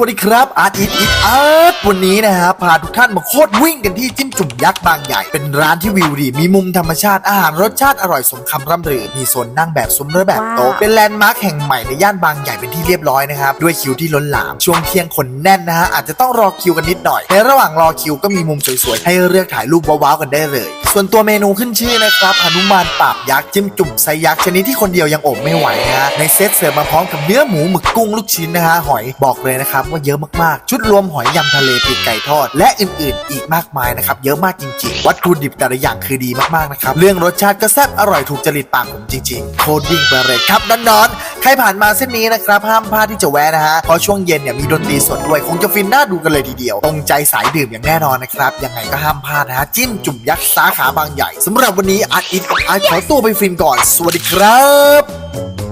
วัสดีครับอาร์ตอีทอีทอาร์ตวันนี้นะฮะพาทุกท่านมาโคตรวิ่งกันที่จิ้มจุ่มยักษ์บางใหญ่ เป็นร้านที่วิวดี มีมุมธรรมชาติอาหารรสชาติอร่อยสมคำร่ำลือมีโซนนั่งแบบซุ้มและแบบโต๊ะว้าวเป็นแลนด์มาร์คแห่งใหม่ในย่านบางใหญ่เป็นที่เรียบร้อยนะครับด้วยคิวที่ล้นหลามช่วงเที่ยงคนแน่นนะฮะอาจจะต้องรอคิวกันนิดหน่อยในระหว่างรอคิวก็มีมุมสวยๆให้เลือกถ่ายรูปว้าวๆกันได้เลย ส่วนตัวเมนูขึ้นชื่อนะครับหนุมานปราบยักษ์จิ้มจุ่มไซยักษ์ชนิดที่คนเดียวยังอบไม่ไหวนะฮะในเซตเสิร์ฟมาพร้อมกับเนื้อหมูหมึกกุ้งลูกชิ้นนะฮะหอยบอกเลยนะครับว่าเยอะมากๆ ชุดรวมหอยยำทะเลปีกไก่ทอด และอื่นๆ อีกมากมายนะครับเยอะมากจริงๆ วัตถุดิบแต่ละอย่างคือดีมากๆนะครับเรื่องรสชาติก็แซ่บอร่อยถูกจริตปากผมจริงๆ โคตรวิ่งไปเลยครับนอนๆ รผ่านมาเส้นนี้นะครับห้ามพลาดที่จะแวะนะฮะเพราะช่วงเย็นเนี่ยมีดนตรีสดด้วยคงจะฟินน่าดูกันเลยทีเดียว ตรงใจสายดื่มอย่างแน่นอนนะครับยังไงก็ห้ามพลาดนะฮะจิ้มจุ่มยักษ์สาขาบางใหญ่สำหรับวันนี้อาร์ตอิทอาร์ตขอตัวไปฟินก่อน สวัสดีครับ